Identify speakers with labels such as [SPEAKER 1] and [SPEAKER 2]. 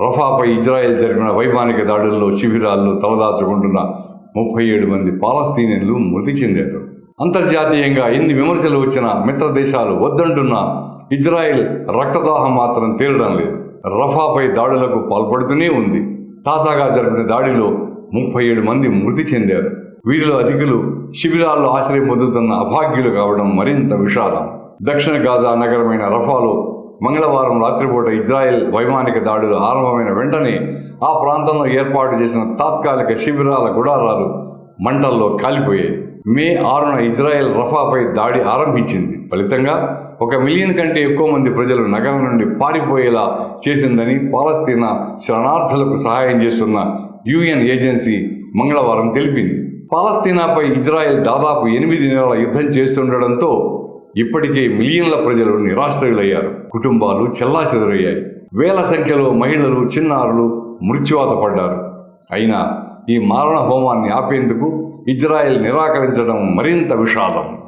[SPEAKER 1] రఫాపై Israel జరిపిన వైమానిక దాడుల్లో శిబిరాల్లో తలదాచుకుంటున్న ముప్పై ఏడు మంది పాలస్తీనియన్లు మృతి చెందారు. అంతర్జాతీయంగా ఎన్ని విమర్శలు వచ్చినా మిత్ర దేశాలు వద్దంటున్నా ఇజ్రాయెల్ రక్తదాహం మాత్రం తీరడం లేదు. రఫాపై దాడులకు పాల్పడుతూనే ఉంది. తాజాగా జరిపిన దాడిలో ముప్పై ఏడు మంది మృతి చెందారు. వీరిలో అధికులు శిబిరాల్లో ఆశ్రయం పొందుతున్న అభాగ్యులు కావడం మరింత విషాదం. దక్షిణ గాజా నగరమైన రఫాలో మంగళవారం రాత్రిపూట ఇజ్రాయెల్ వైమానిక దాడులు ఆరంభమైన వెంటనే ఆ ప్రాంతంలో ఏర్పాటు చేసిన తాత్కాలిక శిబిరాల గుడారాలు మంటల్లో కాలిపోయాయి. మే ఆరున ఇజ్రాయెల్ రఫాపై దాడి ఆరంభించింది. ఫలితంగా ఒక మిలియన్ కంటే ఎక్కువ మంది ప్రజలు నగరం నుండి పారిపోయేలా చేసిందని పాలస్తీనా శరణార్థులకు సహాయం చేస్తున్న యుఎన్ ఏజెన్సీ మంగళవారం తెలిపింది. పాలస్తీనాపై ఇజ్రాయెల్ దాదాపు ఎనిమిది నెలల యుద్ధం చేస్తుండడంతో ఇప్పటికే మిలియన్ల ప్రజలు నిరాశ్రయులయ్యారు. కుటుంబాలు చెల్లాచెదరయ్యాయి. వేల సంఖ్యలో మహిళలు చిన్నారులు మృత్యువాత పడ్డారు అయినా ఈ మారణ హోమాన్ని ఆపేందుకు ఇజ్రాయెల్ నిరాకరించడం మరింత విషాదం.